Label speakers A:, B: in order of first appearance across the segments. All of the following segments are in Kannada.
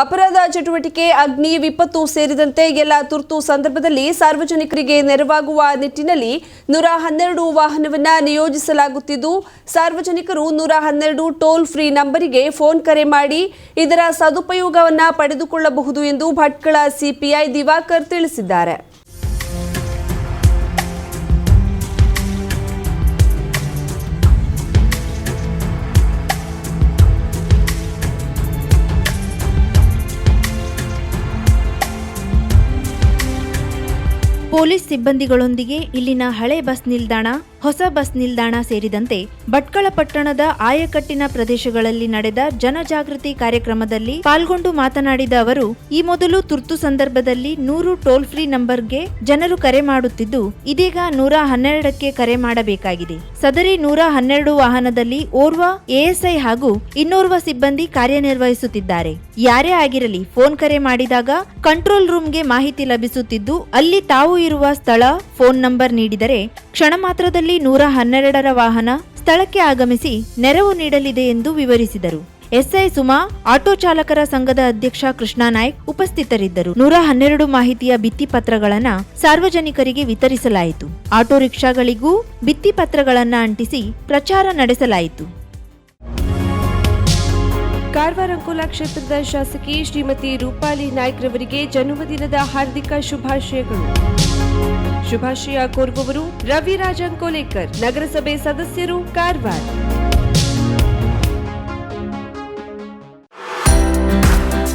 A: ಅಪರಾಧ ಚಟುವಟಿಕೆ, ಅಗ್ನಿ, ವಿಪತ್ತು ಸೇರಿದಂತೆ ಎಲ್ಲ ತುರ್ತು ಸಂದರ್ಭದಲ್ಲಿ ಸಾರ್ವಜನಿಕರಿಗೆ ನೆರವಾಗುವ ನಿಟ್ಟಿನಲ್ಲಿ ನೂರ ಹನ್ನೆರಡು ವಾಹನವನ್ನ ನಿಯೋಜಿಸಲಾಗುತ್ತಿದ್ದು, ಸಾರ್ವಜನಿಕರು ನೂರ ಹನ್ನೆರಡು ಟೋಲ್ ಫ್ರೀ ನಂಬರಿಗೆ ಫೋನ್ ಕರೆ ಮಾಡಿ ಇದರ ಸದುಪಯೋಗವನ್ನ ಪಡೆದುಕೊಳ್ಳಬಹುದು ಎಂದು ಭಟ್ಕಳ ಸಿಪಿಐ ದಿವಾಕರ್ ತಿಳಿಸಿದ್ದಾರೆ.
B: ಪೊಲೀಸ್ ಸಿಬ್ಬಂದಿಗಳೊಂದಿಗೆ ಇಲ್ಲಿನ ಹಳೆ ಬಸ್ ನಿಲ್ದಾಣ ಹೊಸ ಬಸ್ ನಿಲ್ದಾಣ ಸೇರಿದಂತೆ ಭಟ್ಕಳ ಪಟ್ಟಣದ ಆಯಕಟ್ಟಿನ ಪ್ರದೇಶಗಳಲ್ಲಿ ನಡೆದ ಜನಜಾಗೃತಿ ಕಾರ್ಯಕ್ರಮದಲ್ಲಿ ಪಾಲ್ಗೊಂಡು ಮಾತನಾಡಿದ ಅವರು, ಈ ಮೊದಲು ತುರ್ತು ಸಂದರ್ಭದಲ್ಲಿ ನೂರು ಟೋಲ್ ಫ್ರೀ ನಂಬರ್ಗೆ ಜನರು ಕರೆ ಮಾಡುತ್ತಿದ್ದು, ಇದೀಗ ನೂರ ಹನ್ನೆರಡಕ್ಕೆ ಕರೆ ಮಾಡಬೇಕಾಗಿದೆ. ಸದರಿ ನೂರ ಹನ್ನೆರಡು ವಾಹನದಲ್ಲಿ ಓರ್ವ ಎಎಸ್ಐ ಹಾಗೂ ಇನ್ನೋರ್ವ ಸಿಬ್ಬಂದಿ ಕಾರ್ಯನಿರ್ವಹಿಸುತ್ತಿದ್ದಾರೆ. ಯಾರೇ ಆಗಿರಲಿ ಫೋನ್ ಕರೆ ಮಾಡಿದಾಗ ಕಂಟ್ರೋಲ್ ರೂಮ್ಗೆ ಮಾಹಿತಿ ಲಭಿಸುತ್ತಿದ್ದು, ಅಲ್ಲಿ ತಾವು ಇರುವ ಸ್ಥಳ ಫೋನ್ ನಂಬರ್ ನೀಡಿದರೆ ಕ್ಷಣ ಮಾತ್ರದಲ್ಲಿ ನೂರ ಹನ್ನೆರಡರ ವಾಹನ ಸ್ಥಳಕ್ಕೆ ಆಗಮಿಸಿ ನೆರವು ನೀಡಲಿದೆ ಎಂದು ವಿವರಿಸಿದರು. ಎಸ್ಐ ಸುಮಾ, ಆಟೋ ಚಾಲಕರ ಸಂಘದ ಅಧ್ಯಕ್ಷ ಕೃಷ್ಣಾ ನಾಯ್ಕ್ ಉಪಸ್ಥಿತರಿದ್ದರು. ನೂರ ಹನ್ನೆರಡು ಮಾಹಿತಿಯ ಭಿತ್ತಿಪತ್ರಗಳನ್ನ ಸಾರ್ವಜನಿಕರಿಗೆ ವಿತರಿಸಲಾಯಿತು. ಆಟೋ ರಿಕ್ಷಾಗಳಿಗೂ ಭಿತ್ತಿಪತ್ರಗಳನ್ನ ಅಂಟಿಸಿ ಪ್ರಚಾರ ನಡೆಸಲಾಯಿತು.
A: ಕಾರವಾರ ಕ್ಷೇತ್ರದ ಶಾಸಕಿ ಶ್ರೀಮತಿ ರೂಪಾಲಿ ನಾಯ್ಕ್ ರವರಿಗೆ ಜನ್ಮದಿನದ ಹಾರ್ದಿಕ ಶುಭಾಶಯಗಳು. ಶುಭಾಶಯ ಕೋರುವವರು ರವಿರಾಜ್ ಅಂಕೋಲೇಕರ್ ನಗರಸಭೆ ಸದಸ್ಯರು, Karwar.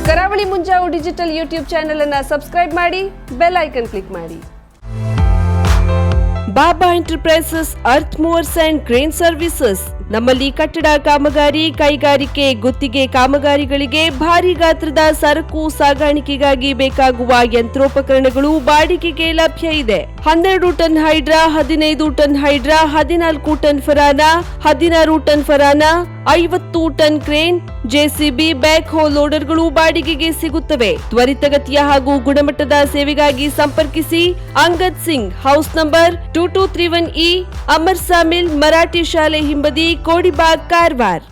A: Karavali Munjavu digital YouTube channel ಅನ್ನು ಸಬ್ಸ್ಕ್ರೈಬ್ ಮಾಡಿ, ಬೆಲ್ ಐಕನ್ ಕ್ಲಿಕ್ ಮಾಡಿ. Baba enterprises earth movers and crane services. ನಮ್ಮಲ್ಲಿ ಕಟ್ಟಡ ಕಾಮಗಾರಿ, ಕೈಗಾರಿಕೆ, ಗುತ್ತಿಗೆ ಕಾಮಗಾರಿಗಳಿಗೆ ಭಾರಿ ಗಾತ್ರದ ಸರಕು, ಸಾಗಾಣಿಕೆಗಾಗಿ ಬೇಕಾಗುವ ಯಂತ್ರೋಪಕರಣಗಳು, ಬಾಡಿಗೆಗೆ ಲಭ್ಯ ಇದೆ. ಹನ್ನೆರಡು ಟನ್ ಹೈಡ್ರಾ, ಹದಿನೈದು ಟನ್ ಹೈಡ್ರಾ, ಹದಿನಾಲ್ಕು ಟನ್ ಫರಾನ, ಹದಿನಾರು ಟನ್ ಫರಾನ, ಐವತ್ತು ಟನ್ ಕ್ರೇನ್, ಜೆಸಿಬಿ, ಬ್ಯಾಕ್ ಹೋ ಲೋಡರ್ಗಳು ಬಾಡಿಗೆಗೆ ಸಿಗುತ್ತವೆ. ತ್ವರಿತಗತಿಯ ಹಾಗೂ ಗುಣಮಟ್ಟದ ಸೇವೆಗಾಗಿ ಸಂಪರ್ಕಿಸಿ Angad Singh house number two two three one E Amar sawmill Marathi ಶಾಲೆ ಹಿಂಬದಿ, ಕೋಡಿಬಾಗ್, ಕಾರವಾರ್.